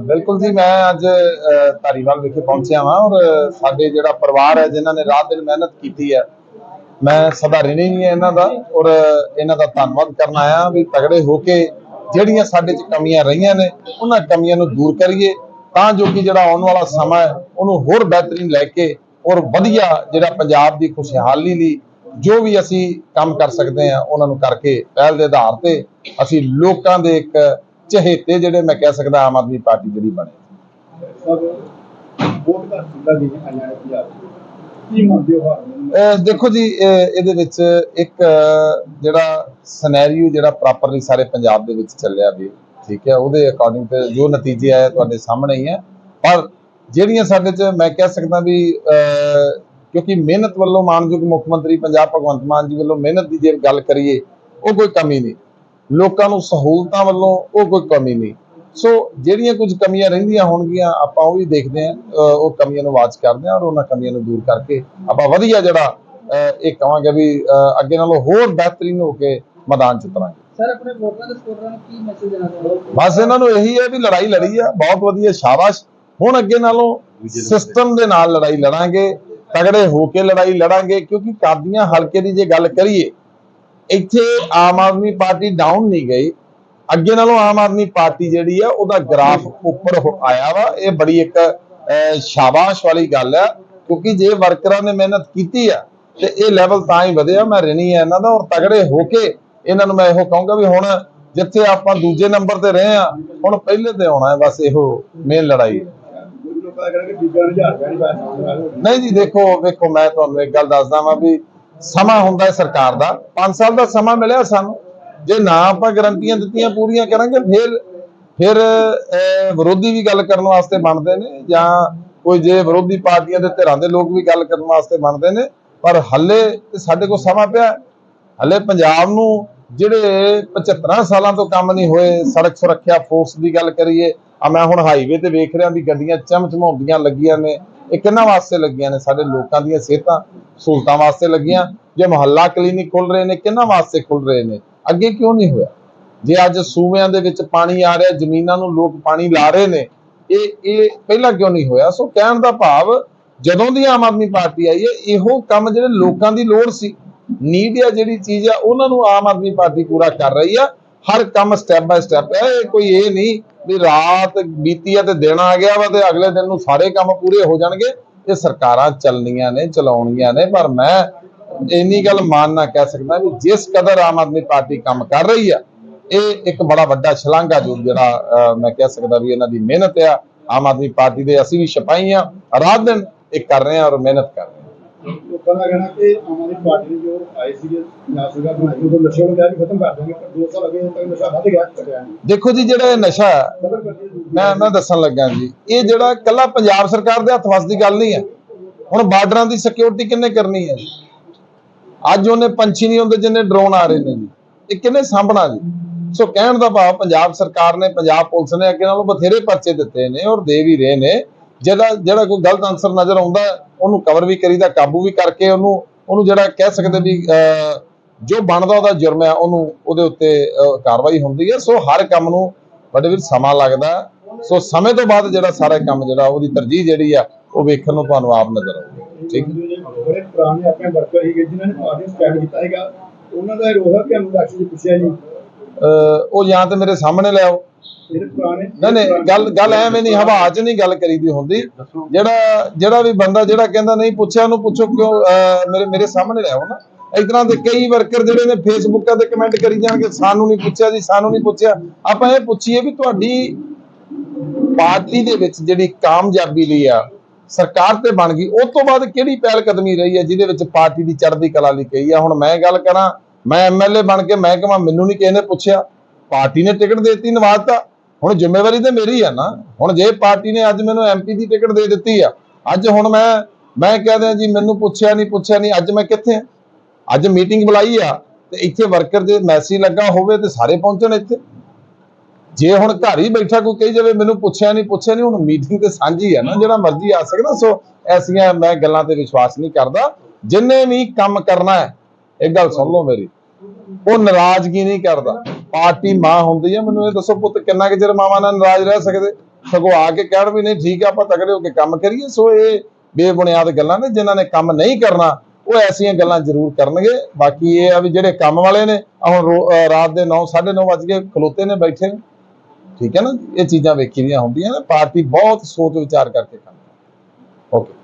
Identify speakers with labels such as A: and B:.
A: ਬਿਲਕੁਲ ਜੀ, ਮੈਂ ਅੱਜ ਧਾਰੀਵਾਲ ਵਿਖੇ ਪਹੁੰਚਿਆ ਹਾਂ ਔਰ ਸਾਡੇ ਜਿਹੜਾ ਪਰਿਵਾਰ ਹੈ ਜਿਨ੍ਹਾਂ ਨੇ ਰਾਤ ਦਿਨ ਮਿਹਨਤ ਕੀਤੀ ਹੈ, ਮੈਂ ਸਦਾ ਰਿਣੀ ਹੀ ਇਹਨਾਂ ਦਾ ਔਰ ਇਹਨਾਂ ਦਾ ਧੰਨਵਾਦ ਕਰਨ ਆਇਆ ਵੀ ਤਗੜੇ ਹੋ ਕੇ ਜਿਹੜੀਆਂ ਸਾਡੇ 'ਚ ਕਮੀਆਂ ਰਹੀਆਂ ਨੇ, ਉਹਨਾਂ ਕਮੀਆਂ ਨੂੰ ਦੂਰ ਕਰੀਏ ਤਾਂ ਜੋ ਕਿ ਜਿਹੜਾ ਆਉਣ ਵਾਲਾ ਸਮਾਂ ਹੈ, ਉਹਨੂੰ ਹੋਰ ਬਿਹਤਰੀਨ ਲੈ ਕੇ ਔਰ ਵਧੀਆ ਜਿਹੜਾ ਪੰਜਾਬ ਦੀ ਖੁਸ਼ਹਾਲੀ ਲਈ ਜੋ ਵੀ ਅਸੀਂ ਕੰਮ ਕਰ ਸਕਦੇ ਹਾਂ ਉਹਨਾਂ ਨੂੰ ਕਰਕੇ ਪਹਿਲ ਦੇ ਆਧਾਰ ਤੇ ਅਸੀਂ ਲੋਕਾਂ ਦੇ ਇੱਕ ਚਹੇਤੇ ਜਿਹੜੇ ਮੈਂ ਕਹਿ ਸਕਦਾ ਆਮ ਆਦਮੀ ਪਾਰਟੀ ਜਿਹੜੀ ਬਣੇ। ਦੇਖੋ ਜੀ ਇਹਦੇ ਵਿੱਚ ਇੱਕ ਜਿਹੜਾ ਸਿਨੈਰੀਓ ਜਿਹੜਾ ਪ੍ਰੋਪਰਲੀ ਸਾਰੇ ਪੰਜਾਬ ਦੇ ਵਿੱਚ ਚੱਲਿਆ ਵੀ ਠੀਕ ਹੈ ਉਹਦੇ ਅਕੋਰਡਿੰਗ ਤੇ ਜੋ ਨਤੀਜੇ ਆਏ ਤੁਹਾਡੇ ਸਾਹਮਣੇ ਹੀ ਹੈ। ਪਰ ਜਿਹੜੀਆਂ ਸਾਡੇ ਚ ਮੈਂ ਕਹਿ ਸਕਦਾ ਵੀ ਕਿਉਂਕਿ ਮਿਹਨਤ ਵੱਲੋਂ ਮਾਨਯੋਗ ਮੁੱਖ ਮੰਤਰੀ ਪੰਜਾਬ ਭਗਵੰਤ ਮਾਨ ਜੀ ਵੱਲੋਂ ਮਿਹਨਤ ਦੀ ਜੇ ਗੱਲ ਕਰੀਏ ਉਹ ਕੋਈ ਕਮੀ ਨਹੀਂ। ਲੋਕਾਂ ਨੂੰ ਸਹੂਲਤਾਂ ਵੱਲੋਂ ਉਹ ਕੋਈ ਕਮੀ ਨਹੀਂ। ਸੋ ਜਿਹੜੀਆਂ ਕੁਝ ਕਮੀਆਂ ਰਹਿੰਦੀਆਂ ਹੋਣਗੀਆਂ ਆਪਾਂ ਉਹ ਵੀ ਦੇਖਦੇ ਹਾਂ ਅਹ ਉਹ ਕਮੀਆਂ ਨੂੰ ਵਾਚ ਕਰਦੇ ਹਾਂ ਔਰ ਉਹਨਾਂ ਕਮੀਆਂ ਨੂੰ ਦੂਰ ਕਰਕੇ ਆਪਾਂ ਵਧੀਆ ਜਿਹੜਾ ਅਹ ਇਹ ਕਹਾਂਗੇ ਵੀ ਅਹ ਅੱਗੇ ਨਾਲੋਂ ਹੋਰ ਬਿਹਤਰੀਨ ਹੋ ਕੇ ਮੈਦਾਨ ਚ ਉਤਰਾਂਗੇ।
B: ਸਰ ਆਪਣੇ ਵੋਟਰਾਂ ਦੇ ਸਪੋਰਟਰਾਂ ਨੂੰ ਕੀ ਮੈਸੇਜ ਦੇਣਾ ਚਾਹੁੰਦੇ ਹੋ
A: ਬਸ ਇਹਨਾਂ ਨੂੰ ਇਹੀ ਹੈ ਵੀ ਲੜਾਈ ਲੜੀ ਆ ਬਹੁਤ ਵਧੀਆ ਸ਼ਾਬਾਸ਼। ਹੁਣ ਅੱਗੇ ਨਾਲੋਂ ਸਿਸਟਮ ਦੇ ਨਾਲ ਲੜਾਈ ਲੜਾਂਗੇ ਤਗੜੇ ਹੋ ਕੇ ਲੜਾਈ ਲੜਾਂਗੇ, ਕਿਉਂਕਿ ਕਾਦੀਆਂ ਹਲਕੇ ਦੀ ਜੇ ਗੱਲ ਕਰੀਏ, ਇੱਥੇ ਆਮ ਆਦਮੀ ਪਾਰਟੀ ਡਾਊਨ ਨਹੀਂ ਗਈ। ਅੱਗੇ ਨਾਲੋਂ ਆਮ ਆਦਮੀ ਪਾਰਟੀ ਜਿਹੜੀ ਆ, ਉਹਦਾ ਗ੍ਰਾਫ ਉੱਪਰ ਆਇਆ ਵਾ। ਇਹ ਬੜੀ ਇੱਕ ਸ਼ਾਬਾਸ਼ ਵਾਲੀ ਗੱਲ ਆ, ਕਿਉਂਕਿ ਜੇ ਵਰਕਰਾਂ ਨੇ ਮਿਹਨਤ ਕੀਤੀ ਆ, ਤੇ ਇਹ ਲੈਵਲ ਤਾਂ ਹੀ ਵਧਿਆ ਮੈਂ ਰਿਣੀ ਆ ਇਹਨਾਂ ਦਾ, ਔਰ ਤਗੜੇ ਹੋ ਕੇ ਇਹਨਾਂ ਨੂੰ ਮੈਂ ਇਹੋ ਕਹੂੰਗਾ ਵੀ ਹੁਣ ਜਿੱਥੇ ਆਪਾਂ ਦੂਜੇ ਨੰਬਰ ਤੇ ਰਹੇ ਆ, ਹੁਣ ਪਹਿਲੇ ਤੇ ਆਉਣਾ ਹੈ, ਬਸ ਇਹੋ ਮੇਨ ਲੜਾਈ ਨਹੀਂ ਜੀ, ਦੇਖੋ ਵੇਖੋ ਮੈਂ ਤੁਹਾਨੂੰ ਇੱਕ ਗੱਲ ਦੱਸਦਾ ਵਾਂ ਵੀ ਸਮਾਂ ਹੁੰਦਾ ਹੈ ਸਰਕਾਰ ਦਾ। 5 ਸਾਲ ਦਾ ਸਮਾਂ ਮਿਲਿਆ ਸਾਨੂੰ। ਜੇ ਨਾ ਆਪਾਂ ਗਰੰਟੀਆਂ ਦਿੱਤੀਆਂ ਪੂਰੀਆਂ ਕਰਾਂਗੇ, ਫਿਰ ਫਿਰ ਵਿਰੋਧੀ ਵੀ ਗੱਲ ਕਰਨ ਵਾਸਤੇ ਬਣਦੇ ਨੇ ਜਾਂ ਕੋਈ ਜੇ ਵਿਰੋਧੀ ਪਾਰਟੀਆਂ ਦੇ ਧਿਰਾਂ ਦੇ ਲੋਕ ਵੀ ਗੱਲ ਕਰਨ ਵਾਸਤੇ ਬਣਦੇ ਨੇ, ਪਰ ਹੱਲੇ ਸਾਡੇ ਕੋਲ ਸਮਾਂ ਪਿਆ ਹੱਲੇ ਪੰਜਾਬ ਨੂੰ ਜਿਹੜੇ 75 ਸਾਲਾਂ ਤੋਂ ਕੰਮ ਨਹੀਂ ਹੋਏ, ਸੜਕ ਸੁਰੱਖਿਆ ਫੋਰਸ ਦੀ ਗੱਲ ਕਰੀਏ ਆ ਮੈਂ ਹੁਣ ਹਾਈਵੇ ਤੇ ਵੇਖ ਰਿਹਾ ਵੀ ਗੱਡੀਆਂ ਚਮਚਮਾਉਂਦੀਆਂ ਲੱਗੀਆਂ ਨੇ। ਇਹ ਕਿੰਨਾ ਵਾਸਤੇ ਲੱਗੀਆਂ ਨੇ? ਸਾਡੇ ਲੋਕਾਂ ਦੀਆਂ ਸਿਹਤਾਂ ਸਹੂਲਤਾਂ ਵਾਸਤੇ ਲੱਗੀਆਂ। ਜੇ ਮੁਹੱਲਾ ਕਲੀਨਿਕ ਖੁੱਲ ਰਹੇ ਨੇ, ਕਿੰਨਾ ਵਾਸਤੇ ਖੁੱਲ ਰਹੇ ਨੇ? ਅੱਗੇ ਕਿਉਂ ਨਹੀਂ ਹੋਇਆ? ਜੇ ਅੱਜ ਸੂਬਿਆਂ ਦੇ ਵਿੱਚ ਪਾਣੀ ਆ ਰਿਹਾ, ਜ਼ਮੀਨਾਂ ਨੂੰ ਲੋਕ ਪਾਣੀ ਲਾ ਰਹੇ ਨੇ, ਇਹ ਇਹ ਪਹਿਲਾਂ ਕਿਉਂ ਨਹੀਂ ਹੋਇਆ? ਸੋ ਕਹਿਣ ਦਾ ਭਾਵ, ਜਦੋਂ ਦੀ ਆਮ ਆਦਮੀ ਪਾਰਟੀ ਆਈ ਹੈ, ਇਹੋ ਕੰਮ ਜਿਹੜੇ ਲੋਕਾਂ ਦੀ ਲੋੜ ਸੀ। ਨੀਡ ਆ ਜਿਹੜੀ ਚੀਜ਼ ਆ, ਉਹਨਾਂ ਨੂੰ ਆਮ ਆਦਮੀ ਪਾਰਟੀ ਪੂਰਾ ਕਰ ਰਹੀ ਆ। ਹਰ ਕੰਮ ਸਟੈਪ ਬਾਏ ਸਟੈਪ ਹੈ ਇਹ ਕੋਈ ਇਹ ਨਹੀਂ ਵੀ ਰਾਤ ਬੀਤੀ ਆ ਤੇ ਦਿਨ ਆ ਗਿਆ ਵਾ ਤੇ ਅਗਲੇ ਦਿਨ ਨੂੰ ਸਾਰੇ ਕੰਮ ਪੂਰੇ ਹੋ ਜਾਣਗੇ। ਇਹ ਸਰਕਾਰਾਂ ਚੱਲਣੀਆਂ ਨੇ ਚਲਾਉਣੀਆਂ ਨੇ ਪਰ ਮੈਂ ਇੰਨੀ ਗੱਲ ਮਾਨ ਨਾ ਕਹਿ ਸਕਦਾ ਵੀ ਜਿਸ ਕਦਰ ਆਮ ਆਦਮੀ ਪਾਰਟੀ ਕੰਮ ਕਰ ਰਹੀ ਆ ਇਹ ਇੱਕ ਬੜਾ ਵੱਡਾ ਛਲਾਂਗਾ ਜੋ ਜਿਹੜਾ ਅਹ, ਮੈਂ ਕਹਿ ਸਕਦਾ ਵੀ ਇਹਨਾਂ ਦੀ ਮਿਹਨਤ ਆ। ਆਮ ਆਦਮੀ ਪਾਰਟੀ ਦੇ ਅਸੀਂ ਵੀ ਸਿਪਾਹੀ ਆ ਰਾਤ ਦਿਨ ਇਹ ਕਰ ਰਹੇ ਆ ਔਰ ਮਿਹਨਤ ਕਰ ਰਹੇ ਆ।
C: ਲੋਕਾਂ ਦਾ ਕਹਿਣਾ ਕਿ ਆਮ ਆਦਮੀ ਪਾਰਟੀ ਨੇ ਜੋ ਆਏ ਸੀਗੇ ਪੰਜਾਬ ਸਰਕਾਰ ਬਣਾਈ ਉਦੋਂ ਨਸ਼ੇ ਨੂੰ ਕਿਹਾ ਵੀ ਖਤਮ ਕਰ ਦਾਂਗੇ ਪਰ 2 ਸਾਲ ਅਗੇ ਤੱਕ ਨਸ਼ਾ ਵੱਧ ਗਿਆ ਨਹੀਂ।
A: ਦੇਖੋ ਜੀ ਜਿਹੜਾ ਇਹ ਨਸ਼ਾ ਮੈਂ ਮੈਂ ਦੱਸਣ ਲੱਗਾ ਜੀ ਇਹ ਜਿਹੜਾ ਕੱਲਾ ਪੰਜਾਬ ਸਰਕਾਰ ਦੇ ਹੱਥ ਵੱਸ ਦੀ ਗੱਲ ਨਹੀਂ ਹੈ। ਹੁਣ ਬਾਰਡਰਾਂ ਦੀ ਸਿਕਿਉਰਿਟੀ ਕਿੰਨੇ ਕਰਨੀ ਹੈ? ਅੱਜ ਉਹਨੇ ਪੰਛੀ ਨਹੀਂ ਹੁੰਦੇ ਜਿੰਨੇ ਡਰੋਨ ਆ ਰਹੇ ਨੇ ਜੀ। ਇਹ ਕਿੰਨੇ ਸਾਂਭਣਾ ਜੀ। ਸੋ ਕਹਿਣ ਦਾ ਭਾਵ ਪੰਜਾਬ ਸਰਕਾਰ ਨੇ ਪੰਜਾਬ ਪੁਲਿਸ ਨੇ ਅੱਗੇ ਨਾਲੋਂ ਬਥੇਰੇ ਪਰਚੇ ਦਿੱਤੇ ਨੇ ਔਰ ਦੇ ਵੀ ਰਹੇ ਨੇ। ਜਿਹੜਾ ਜਿਹੜਾ ਕੋਈ ਗਲਤ ਆਨਸਰ ਨਜ਼ਰ ਆਉਂਦਾ ਉਹਨੂੰ ਕਵਰ ਵੀ ਕਰੀਦਾ ਕਾਬੂ ਵੀ ਕਰਕੇ ਉਹਨੂੰ ਉਹਨੂੰ ਜਿਹੜਾ ਕਹਿ ਸਕਦੇ ਵੀ ਜੋ ਬਣਦਾ ਉਹਦਾ ਜੁਰਮ ਹੈ ਉਹਨੂੰ ਉਹਦੇ ਉੱਤੇ ਕਾਰਵਾਈ ਹੁੰਦੀ ਹੈ। ਸੋ ਹਰ ਕੰਮ ਨੂੰ ਬੜੇ ਵੀਰ ਸਮਾਂ ਲੱਗਦਾ। ਸੋ ਸਮੇਂ ਤੋਂ ਬਾਅਦ ਜਿਹੜਾ ਸਾਰਾ ਕੰਮ ਜਿਹੜਾ ਉਹਦੀ ਤਰਜੀਹ ਜਿਹੜੀ ਆ ਉਹ ਵੇਖਣ ਨੂੰ ਤੁਹਾਨੂੰ ਆਪ ਨਜ਼ਰ ਆਊਗੀ ਠੀਕ ਹੈ?
C: ਬੜੇ ਪੁਰਾਣੇ ਆਪਣੇ ਵਰਕਰ ਸੀਗੇ ਜਿਨ੍ਹਾਂ ਨੇ ਪਾਰਟੀ ਸਟੈਂਡ ਕੀਤਾ ਹੈਗਾ ਉਹਨਾਂ ਦਾ ਰੋਹ ਕਿ ਅਨੁਰਾਸ਼ੀ ਜੀ ਪੁੱਛਿਆ ਜੀ?
A: ਉਹ ਜਾਂ ਤੇ ਮੇਰੇ ਸਾਹਮਣੇ ਲੈ ਆਓ। ਨਹੀਂ ਨਹੀਂ ਗੱਲ ਗੱਲ ਐਵੇਂ ਨਹੀਂ ਹਵਾ 'ਚ ਨਹੀਂ ਗੱਲ ਕਰੀਦੀ ਹੁੰਦੀ। ਜਿਹੜਾ ਜਿਹੜਾ ਵੀ ਬੰਦਾ ਜਿਹੜਾ ਕਹਿੰਦਾ ਨਹੀਂ ਪੁੱਛਿਆ ਉਹਨੂੰ ਪੁੱਛੋ ਕਿਉਂ ਮੇਰੇ ਮੇਰੇ ਸਾਹਮਣੇ ਲੈ ਆਓ ਨਾ। ਇਸ ਤਰ੍ਹਾਂ ਦੇ ਕਈ ਵਰਕਰ ਜਿਹੜੇ ਨੇ ਫੇਸਬੁੱਕਾਂ ਤੇ ਕਮੈਂਟ ਕਰੀ ਜਾਣਗੇ ਸਾਨੂੰ ਨਹੀਂ ਪੁੱਛਿਆ ਜੀ ਸਾਨੂੰ ਨਹੀਂ ਪੁੱਛਿਆ। ਆਪਾਂ ਇਹ ਪੁੱਛੀਏ ਵੀ ਤੁਹਾਡੀ ਪਾਰਟੀ ਦੇ ਵਿੱਚ ਜਿਹੜੀ ਕਾਮਯਾਬੀ ਲਈ ਆ ਸਰਕਾਰ ਤੇ ਬਣ ਗਈ ਉਸ ਤੋਂ ਬਾਅਦ ਕਿਹੜੀ ਪਹਿਲ ਕਦਮੀ ਰਹੀ ਹੈ ਜਿਹਦੇ ਵਿੱਚ ਪਾਰਟੀ ਦੀ ਚੜ੍ਹਦੀ ਕਲਾ ਲਈ ਕਹੀ ਆ? ਹੁਣ ਮੈਂ ਗੱਲ ਕਰਾਂ ਮੈਂ ਐਮਐਲਏ ਬਣ ਕੇ ਮੈਂ ਕਹਾਂ ਮੈਨੂੰ ਨਹੀਂ ਕਿਸੇ ਨੇ ਪੁੱਛਿਆ। ਪਾਰਟੀ ਨੇ ਟਿਕਟ ਦੇ ਦਿੱਤੀ ਨਵਾਜ਼ਤਾ ਹੁਣ ਜ਼ਿੰਮੇਵਾਰੀ ਤੇ ਮੇਰੀ ਆ ਨਾ। ਹੁਣ ਜੇ ਪਾਰਟੀ ਨੇ ਅੱਜ ਮੈਨੂੰ ਐਮਪੀ ਦੀ ਟਿਕਟ ਦੇ ਦਿੱਤੀ ਆ, ਅੱਜ ਹੁਣ ਮੈਂ ਮੈਂ ਕਹਿ ਜੀ, ਮੈਨੂੰ ਪੁੱਛਿਆ ਨਹੀਂ ਪੁੱਛਿਆ ਨਹੀਂ ਅੱਜ ਮੈਂ ਕਿੱਥੇ ਆ? ਅੱਜ ਮੀਟਿੰਗ ਬੁਲਾਈ ਆ ਤੇ ਇੱਥੇ ਵਰਕਰ ਦੇ ਮੈਸੇਜ ਲੱਗਾ ਹੋਵੇ ਤੇ ਸਾਰੇ ਪਹੁੰਚਣ ਇੱਥੇ। ਜੇ ਹੁਣ ਘਰ ਹੀ ਬੈਠਾ ਕੋਈ ਕਹੀ ਜਾਵੇ, ਮੈਨੂੰ ਪੁੱਛਿਆ ਨਹੀਂ ਪੁੱਛਿਆ ਨਹੀਂ ਹੁਣ ਮੀਟਿੰਗ ਤੇ ਸਾਂਝੀ ਆ ਨਾ, ਜਿਹੜਾ ਮਰਜ਼ੀ ਆ ਸਕਦਾ ਸੋ ਐਸੀਆਂ ਮੈਂ ਗੱਲਾਂ ਤੇ ਵਿਸ਼ਵਾਸ ਨਹੀਂ ਕਰਦਾ। ਜਿੰਨੇ ਵੀ ਕੰਮ ਕਰਨਾ ਹੈ ਇਹ ਗੱਲ ਸੁਣ ਲਓ ਮੇਰੀ, ਉਹ ਨਾਰਾਜ਼ਗੀ ਨਹੀਂ ਕਰਦਾ। ਪਾਰਟੀ ਮਾਂ ਹੁੰਦੀ ਹੈ, ਮੈਨੂੰ ਇਹ ਦੱਸੋ ਪੁੱਤ, ਕਿੰਨਾ ਕੁ ਚਿਰ ਮਾਵਾਂ ਨਾਲ ਨਾਰਾਜ਼ ਰਹਿ ਸਕਦੇ? ਸਗੋਂ ਆ ਕੇ ਕਹਿਣ ਵੀ ਨਹੀਂ, ਠੀਕ ਆ, ਆਪਾਂ ਤਗੜੇ ਹੋ ਕੇ ਕੰਮ ਕਰੀਏ। ਸੋ ਇਹ ਬੇਬੁਨਿਆਦ ਗੱਲਾਂ ਨੇ, ਜਿਨ੍ਹਾਂ ਨੇ ਕੰਮ ਨਹੀਂ ਕਰਨਾ, ਉਹ ਐਸੀਆਂ ਗੱਲਾਂ ਜ਼ਰੂਰ ਕਰਨਗੇ। ਬਾਕੀ ਇਹ ਆ ਵੀ ਜਿਹੜੇ ਕੰਮ ਵਾਲੇ ਨੇ ਹੁਣ ਰੋ- ਰਾਤ ਦੇ 9 9:30 ਵਜ ਕੇ ਖਲੋਤੇ ਨੇ, ਬੈਠੇ ਨੇ। ਠੀਕ ਹੈ ਨਾ? ਇਹ ਚੀਜ਼ਾਂ ਵੇਖੀ ਦੀਆਂ ਹੁੰਦੀਆਂ ਨੇ, ਪਾਰਟੀ ਬਹੁਤ ਸੋਚ ਵਿਚਾਰ ਕਰਕੇ ਕੰਮ ਓਕੇ।